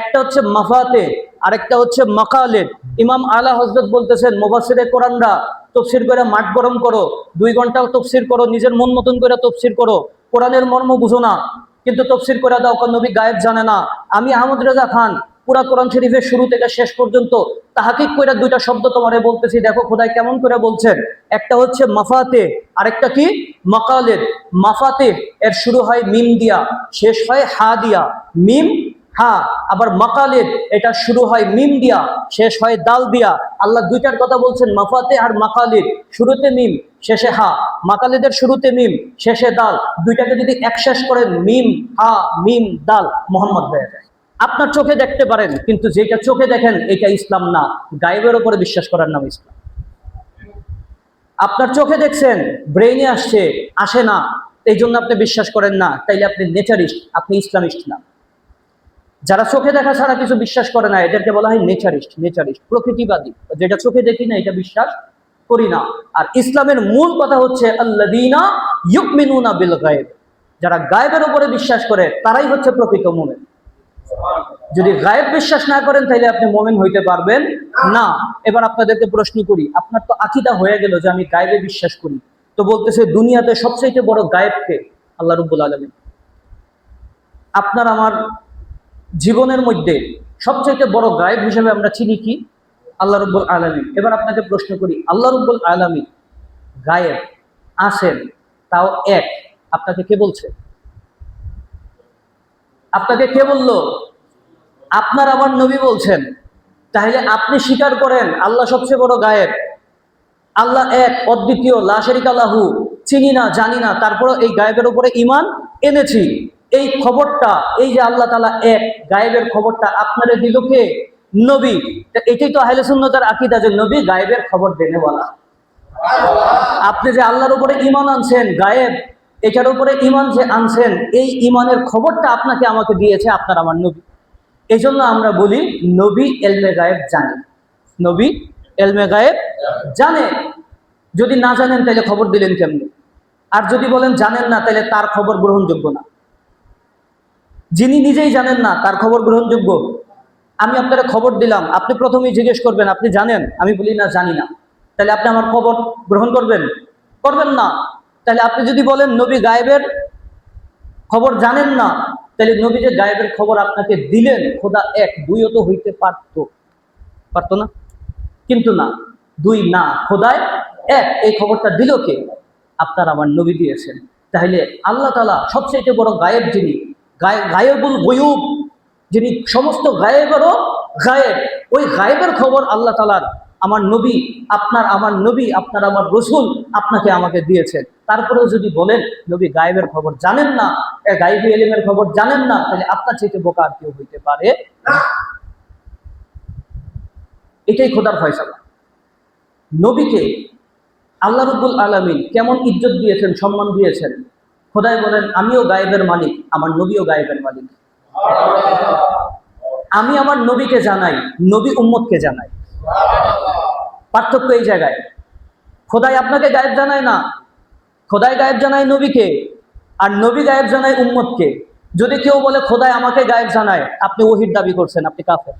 একটা হচ্ছে মাফাতে, আরেকটা হচ্ছে মাকালেদ। ইমাম আলা হজরত বলতেছেন মোবাসিরে কোরআনরা তফসির করে মাঠ গরম করো, দুই ঘন্টাও তফসির করো, নিজের মন মতন করে তফসির করো। কোরআনের মর্ম বুঝো না, কিন্তু তফসির করে দাও, কারণ নবী গায়েব জানে না। আমি আহমদ রেজা খান, পুরা কোরআন শরীফের শুরু থেকে শেষ পর্যন্ত তাহাকিক করে দুইটা শব্দ তোমারে বলতেছি, দেখো খোদাই কেমন করে বলছেন। একটা হচ্ছে মাফাতে, আরেকটা কি? মাকালেদ। মাফাতে, এর শুরু হয় মিম দিয়া, শেষ হয় হা দিয়া। মিম হা আবার মাকালেদ, এটা শুরু হয় মিম দিয়া, শেষ হয় দাল দিয়া। আল্লাহ দুইটার কথা বলছেন, মাফাতে আর মাকালিদ, শুরুতে মিম, শেষে হা। মাকালিদের শুরুতে মিম, শেষে দাল। দুইটাকে যদি এক শেষ করেন, মিম, হা, মিম, দাল, মোহাম্মদ হয়ে যায়। আপনার চোখে দেখতে পারেন, কিন্তু যেটা চোখে দেখেন, এটা ইসলাম না। গায়েবের ওপরে বিশ্বাস করার নাম ইসলাম। আপনার চোখে দেখছেন, ব্রেইনে আসছে, আসে না। এই জন্য আপনি বিশ্বাস করেন না। তাইলে আপনি নেচারিস্ট, আপনি ইসলামিস্ট না। যারা চোখে দেখা ছাড়া কিছু বিশ্বাস করে না, এদেরকে বলা হয় নেচারিস্ট নেচারিস্ট, প্রকৃতিবাদী। যেটা চোখে দেখি না, এটা বিশ্বাস করি না। আর ইসলামের মূল কথা হচ্ছে যারা গায়েবের উপরে বিশ্বাস করে, তারাই হচ্ছে প্রকৃত মোমেন। যদি গায়েব বিশ্বাস না করেন তাহলে আপনি মোমেন হইতে পারবেন না। এবার আপনাদেরকে প্রশ্ন করি, আপনার তো আকিদা হয়ে গেল যে আমি গায়েবে বিশ্বাস করি। তো বলতেছে, দুনিয়াতে সবচেয়ে বড় গায়েবকে আল্লাহ রব্বুল আলমী আপনার, আমার জীবনের মধ্যে সবচাইতে বড় গায়েব হিসেবে আমরা চিনি কি? আল্লাহ রব্বুল আলমী এবার আপনাকে প্রশ্ন করি, আল্লাহ রব্বুল আলমী গায়েব আসেন তাও এক, আপনাকে কে বলছে? আপনাকে কে বলল? আপনার আমার নবী বলছেন। তাহলে আপনি স্বীকার করেন, আল্লাহ সবচেয়ে বড় গায়েব। আল্লাহ এক, অদ্বিতীয় লাশেরিক আল্লাহু চিনি না, জানি না তারপরে এই গায়েবের উপরে ইমান এনেছি। এই খবরটা, এই যে আল্লাহ তালা এক, গায়েবের খবরটা আপনারে দিল কে? নবী। এটাই তো আহলে সুন্নতার আকিদা যে নবী গায়েবের খবর দেনে বলা। আপনি যে আল্লাহর উপরে ইমান আনছেন, গায়েব, এটার উপরে ইমান যে আনছেন, এই ইমানের খবরটা আপনাকে আমাকে দিয়েছে আপনার আমার নবী। এই জন্য আমরা বলি, নবী এলমে গায়েব জানে। নবী এলমে গায়েব জানে। যদি না জানেন, তাহলে খবর দিলেন কেমনি? আর যদি বলেন জানেন না, তাহলে তার খবর গ্রহণযোগ্য না। যিনি নিজেই জানেন না তার খবর গ্রহণযোগ্য, আমি আপনারা খবর দিলাম, আপনি প্রথমেই জিজ্ঞেস করবেন, আপনি জানেন? আমি বলি, না, জানি না। তাহলে আপনি আমার খবর গ্রহণ করবেন? করবেন না। তাহলে আপনি যদি বলেন, নবী গায়েবের খবর জানেন না, তাহলে নবী যে গায়েবের খবর আপনাকে দিলেন, খোদা এক দুইও তো হইতে পারতো। পারতো না? কিন্তু না, দুই না, খোদায় এক, এই খবরটা দিল কে? আপনার আমার নবী দিয়েছেন। তাহলে আল্লাহ তালা সবচেয়ে বড় গায়েব যিনি গায়েবুল গয়ুব, যিনি সমস্ত গায়েবেরও গায়েব। ওই গায়েবের খবর আল্লাহ তালার আমার নবী, আপনার আমার নবী, আপনার আমার রসুল আপনাকে আমাকে দিয়েছেন। তারপরেও যদি বলেন, নবী গায়েবের খবর জানেন না গায়েবী এলিমের খবর জানেন না, তাহলে আপনার চাইতে বোকা আর কেউ হইতে পারে এটাই খোদার ফয়সালা। নবীকে আল্লাহ রব্বুল আলমিন কেমন ইজ্জত দিয়েছেন, সম্মান দিয়েছেন খোদাই বলেন, আমিও গায়েবের মালিক, আমার নবীও গায়েবের মালিক। আমি আমার নবীকে জানাই, নবী উম্মতকে জানাই। পার্থক্য এই জায়গায়। খোদাই আপনাকে গায়েব জানায় না। খোদাই গায়েব জানায় নবীকে, আর নবী গায়েব জানায় উম্মতকে। যদি কেউ বলে, খোদাই আমাকে গায়েব জানায় আপনি ওহির দাবি করছেন, আপনি কাফের।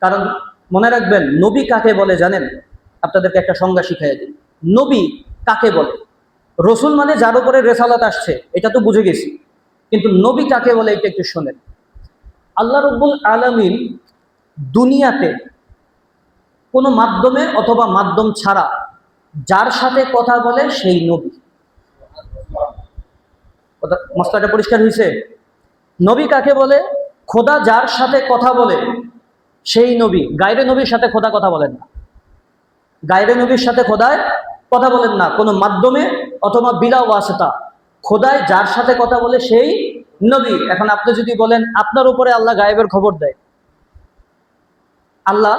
কারণ মনে রাখবেন, নবী কাকে বলে জানেন? আপনাদেরকে একটা সংজ্ঞা শিখাই দিন নবী কাকে বলে? রসুল মানে যার উপরে রেসালাত আসছে, এটা তো বুঝে গেছি। কিন্তু নবী কাকে বলে এটা একটু শোনেন। আল্লাহ রব্বুল আলমিন দুনিয়াতে কোনো মাধ্যমে অথবা মাধ্যম ছাড়া যার সাথে কথা বলে সেই নবী। মশলাটা পরিষ্কার হয়েছে? নবী কাকে বলে? খোদা যার সাথে কথা বলে সেই নবী। গায়রে নবীর সাথে খোদা কথা বলেন না। গায়রে নবীর সাথে খোদায় কথা বলেন না। কোনো মাধ্যমে অথবা বিলা ওয়াসতা। খোদায় যার সাথে কথা বলে সেই নবী। এখন আপনি যদি বলেন, আপনার উপরে আল্লাহ গায়েবের খবর দেয়। আল্লাহ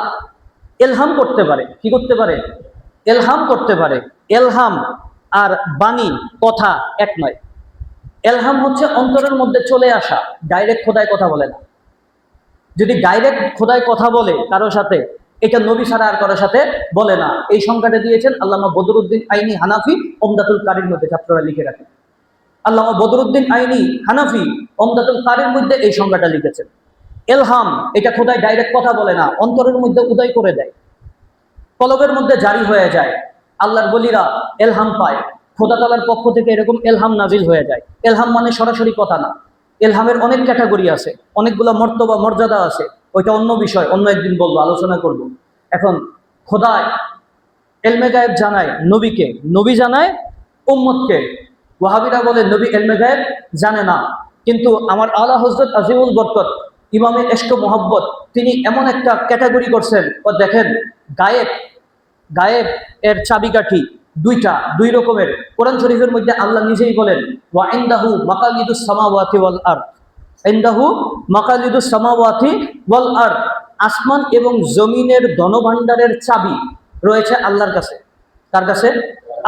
এলহাম করতে পারে। কি করতে পারে? এলহাম করতে পারে। এলহাম আর বাণী কথা এক নয়। এলহাম হচ্ছে অন্তরের মধ্যে চলে আসা। ডাইরেক্ট খোদায় কথা বলে না। যদি ডাইরেক্ট খোদায় কথা বলে কারোর সাথে এটা নবী সারা আর কারোর সাথে বলে না। এই সংখ্যাটা দিয়েছেন আল্লামা বদরুদ্দিন আইনি হানাফি ওমদাতুল কারির মধ্যে ছাত্ররা লিখে রাখেন। আল্লামা বদরুদ্দিন আইনি হানাফি ওমদাতুল কারির মধ্যে এই সংখ্যাটা লিখেছেন। এলহাম, এটা খোদাই ডাইরেক্ট কথা বলে না, অন্তরের মধ্যে উদয় করে দেয়। কলবের মধ্যে জারি হয়ে যায়। আল্লাহর বলিরা এলহাম পায়। খোদা তালার পক্ষ থেকে এরকম এলহাম নাজিল হয়ে যায়। এলহাম মানে সরাসরি কথা না। এলহামের অনেক ক্যাটাগরি আছে। অনেকগুলো মর্তবা, মর্যাদা আছে। ওইটা অন্য বিষয়, অন্য একদিন বলব, আলোচনা করব। এখন খোদায়, এলমে গায়েব জানায় নবীকে, নবী জানায় উম্মতকে। ওয়াহাবিরা বলে, নবী এলমে গায়েব জানে না। কিন্তু আমার আলা হজরত আজিমুল বরকত, ইমামে এশক মোহাব্বত, তিনি এমন একটা ক্যাটাগরি করছেন, ও দেখেন, গায়েব গায়েব এর চাবিকাঠি দুইটা, দুই রকমের। কোরআন শরীফের মধ্যে আল্লাহ নিজেই বলেন, ওয়া ইনদাহু মাকালিদুস সামাওয়াতি ওয়াল ইনদাহু মাকালিদুস সামাওয়াতি ওয়াল আরদ, আসমান এবং জমিনের ধনভাণ্ডারের চাবি রয়েছে আল্লাহর কাছে। তার কাছে?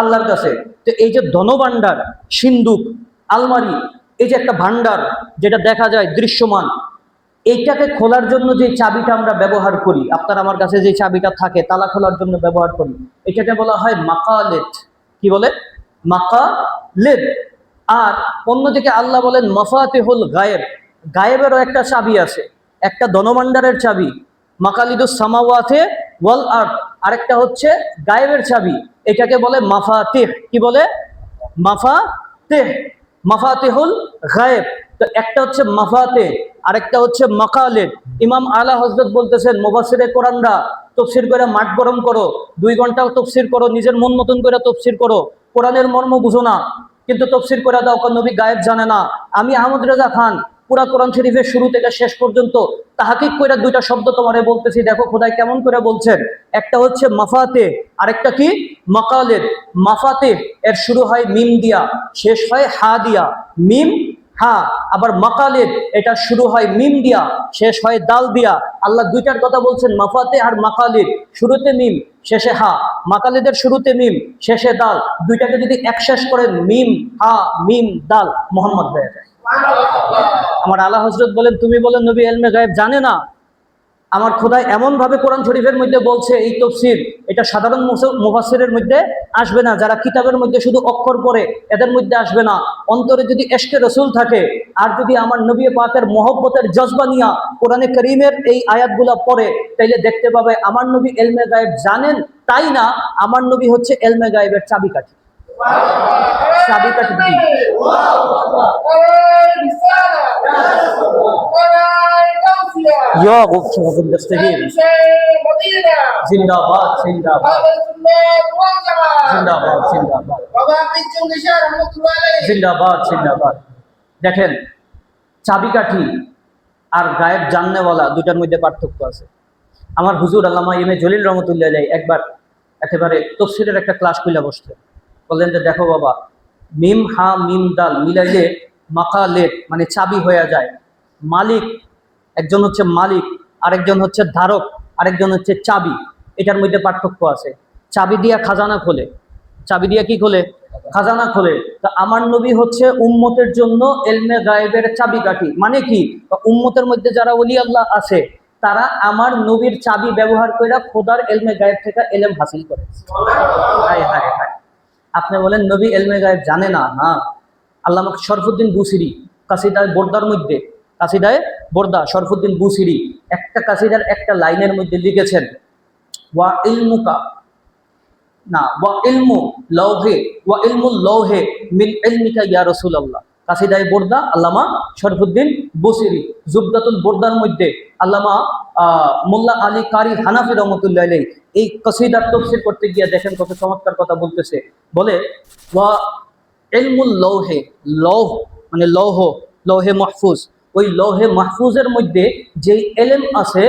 আল্লাহর কাছে। তো এই যে ধনভাণ্ডার, সিন্দুক, আলমারি, এই যে একটা ভাণ্ডার যেটা দেখা যায় দৃশ্যমান, এইটাকে খোলার জন্য যে চাবিটা আমরা ব্যবহার করি, আপনার আমার কাছে যে চাবিটা থাকে, তালা খোলার জন্য ব্যবহার করি, এটাকে বলা হয় মাকালেট কি বলে? মাকালেট আর অন্যদিকে আল্লাহ বলেন মফাতেহুল গায়েব। গায়েবেরও একটা চাবি আছে, একটা ধনভাণ্ডারের চাবি, মাকালিদুস সামাওয়াতে ওয়াল আর্থ আরেকটা হচ্ছে গায়েবের চাবি, এটাকে বলে মাফাতেহ। কি বলে? মাফাতেহ। মাফাতেহুল গায়েব। তো একটা হচ্ছে মাফাতে আরেকটা হচ্ছে মাকালেদ। ইমাম আলা হজরত বলতেছেন মোবাসিরে কোরআনরা তফসির করে মাঠ গরম করো, দুই ঘন্টাও তফসির করো, নিজের মন মতন করে তফসির করো। কোরআনের মর্ম বুঝো না, কিন্তু তফসির করে দাও, কারণ নবী গায়েব জানে না। আমি আহমদ রেজা খান পুরা কোরআন শরীফের শুরু থেকে শেষ পর্যন্ত তাহাকিক কইরা দুইটা শব্দ তোমারে বলতেছি। দেখো, খোদাই কেমন করে বলছেন? একটা হচ্ছে মাফাতে, আরেকটা কি? মাকালেদ। মাফাতে, এর শুরু হয় মিম দিয়া, শেষ হয় হা দিয়া। মিম, হা। আবার মাকালেদ, এটা শুরু হয় মিম দিয়া, শেষ হয় দাল দিয়া। আল্লাহ দুইটার কথা বলছেন, মাফাতে আর মাকালিদ। শুরুতে মিম, শেষে হা। মাকালিদের শুরুতে মিম, শেষে দাল। দুইটাকে যদি এক শেষ করেন, মিম, হা, মিম, দাল, মোহাম্মদ হয়ে যায়। আমার আল্লাহ হজরত বলেন, তুমি বলেন নবী এলমে গায়েব জানে না। আমার খোদায় এমনভাবে কোরআন শরীফের মধ্যে বলছে, এই তফসির, এটা সাধারণ মুফাসিরের মধ্যে আসবে না। যারা কিতাবের মধ্যে শুধু অক্ষর পড়ে, এদের মধ্যে আসবে না। অন্তরে যদি এশকে রসুল থাকে, আর যদি আমার নবী পাকের মহব্বতের জজবা নিয়া কোরআনে করিমের এই আয়াতগুলো পড়ে, তাইলে দেখতে পাবে, আমার নবী এলমে গায়েব জানেন তাই না, আমার নবী হচ্ছে এলমে গায়েবের চাবিকাঠি। চাবিকাঠি। কি? ইয়া গুফতুহুম বিস্তাহির জিন্দাবাদ জিন্দাবাদ জিন্দাবাদ জিন্দাবাদ জিন্দাবাদ জিন্দাবাদ দেখেন, চাবিকাঠি আর গায়েব জাননেওয়ালা দুটার মধ্যে পার্থক্য আছে। আমার হুজুর আল্লামা ইমে জলিল রহমতুল্লাহ একবার একেবারে তফসিলের একটা ক্লাস খুলে বসতে বললেন যে, দেখো বাবা, মিম হা, মিম দাল মিলাইলে মাকালেট মানে চাবি হয়ে যায়। মালিক একজন হচ্ছে মালিক, আরেকজন হচ্ছে ধারক, আরেকজন হচ্ছে চাবি। এটার মধ্যে পার্থক্য আছে। চাবি দিয়া খাজানা খোলে। চাবি দিয়া কি খোলে? খাজানা খোলে। তা আমার নবী হচ্ছে উম্মতের জন্য এলমে গায়েবের চাবি কাঠি। মানে কি? উম্মতের মধ্যে যারা ওলি আল্লাহ আছে, তারা আমার নবীর চাবি ব্যবহার করে খোদার এলমে গায়েব থেকে এলেম হাসিল করে। আপনি বলেন, নবী এলমে গায়েব জানে না? হ্যাঁ আল্লাহ শরফুদ্দিন বুসিরি কাসিদায় বোর্দার মধ্যে কাসিদায় বোর্দা, শরফুদ্দিন বুসিরি, একটা কাসিদার একটা লাইনের মধ্যে লিখেছেন, ওয়া ইলমুকা না, ওয়া ইলমু লৌহে ওয়া ইলমু লৌহে মিন ইলমিকা ইয়া রাসূলুল্লাহ কাসিদায় বোর্দা, আল্লামা শরফুদ্দিন বুসিরি, জুবদাতুল বোর্দার মধ্যে আল্লামা মোল্লা আলী কারি হানাফি রহমতুল্লাহ আলাই এই কসিদার তফসির করতে গিয়ে দেখেন কত চমৎকার কথা বলতেছে, বলে, ওয়া ইলমুল লৌহে, লৌহ মানে লৌহ, লৌহে মাহফুজ ওই লৌহে মাহফুজের মধ্যে যে এলেম আছে,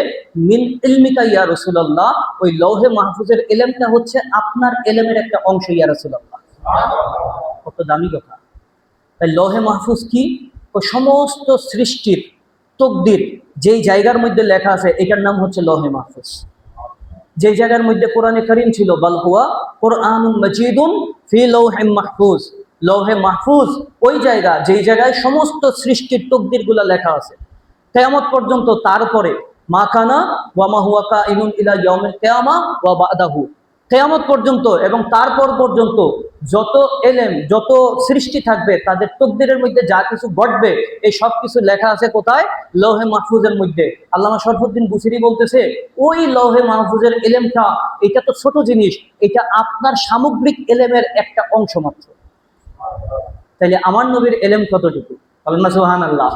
মিন ইলমিকা ইয়া রসুল্লাহ ওই লৌহে মাহফুজের এলেমটা হচ্ছে আপনার এলেমের একটা অংশ ইয়া রসুল্লাহ কত দামি কথা। তাই লৌহে মাহফুজ কি? ও সমস্ত সৃষ্টির তকদির যেই জায়গার মধ্যে লেখা আছে, এটার নাম হচ্ছে লৌহে মাহফুজ। যে জায়গার মধ্যে কোরআনে করিম ছিল বালহুয়া কোরআন মজিদুন ফি লৌহে মাহফুজ। লৌহে মাহফুজ, ওই জায়গা, যেই জায়গায় সমস্ত সৃষ্টির তকদিরগুলা লেখা আছে। কেয়ামত পর্যন্ত তারপরে মাখানা ওয়া মাহুয়াকা ইনুন ইলা ইয়াউমিল কিয়ামা ওয়া বাদাহু। কেয়ামত পর্যন্ত এবং তারপর পর্যন্ত যত এলেম, যত সৃষ্টি থাকবে, তাদের তকদিরের মধ্যে যা কিছু ঘটবে, এই সব কিছু লেখা আছে কোথায়? লৌহে মাহফুজের মধ্যে। আল্লামা শরফুদ্দিন বুসিরি বলতেছে, ওই লৌহে মাহফুজের এলেমটা, এটা তো ছোট জিনিস, এটা আপনার সামগ্রিক এলেমের একটা অংশ মাত্র। তাইলে আমার নবীর এলেম কতটুকু? বলেন না সোহান আল্লাহ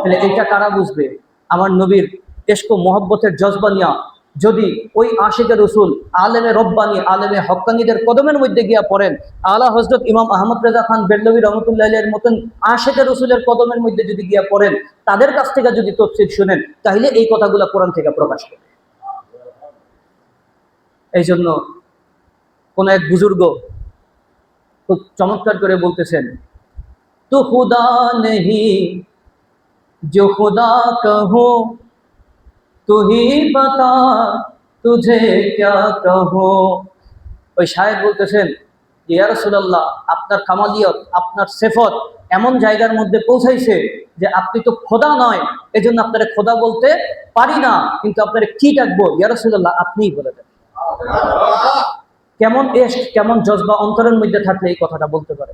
তাহলে এইটা কারা বুঝবে? আমার নবীর এসকো মোহব্বতের জজবা নিয়া যদি ওই আশিকে রসুল আলেমে রব্বানি, আলেমে হকানিদের কদমের মধ্যে গিয়া পড়েন, আলা হজরত ইমাম আহমদ রেজা খান বেল্লবী রহমতুল্লাহ এর মতন আশেকে রসুলের কদমের মধ্যে যদি গিয়া পড়েন, তাদের কাছ থেকে যদি তফসির শুনেন, তাহলে এই কথাগুলো কোরআন থেকে প্রকাশ করে এই জন্য কোন এক বুজুর্গ খুব চমৎকার করে বলতেছেন تو خدا نہیں جو خدا کہو تو ہی بتا তুঝে ওই সাহেব বলতেছেন যে ইয়ারসুল্লাহ আপনার কামালিয়ত আপনার সেফত এমন জায়গার মধ্যে পৌঁছাইছে যে আপনি তো খোদা নয়। এজন্য আপনারা খোদা বলতে পারি না কিন্তু আপনার কি ডাকবো? ইয়ারসুল্লাহ আপনিই বলে দেন। কেমন এস কেমন জজবা অন্তরের মধ্যে থাকলে এই কথাটা বলতে পারে।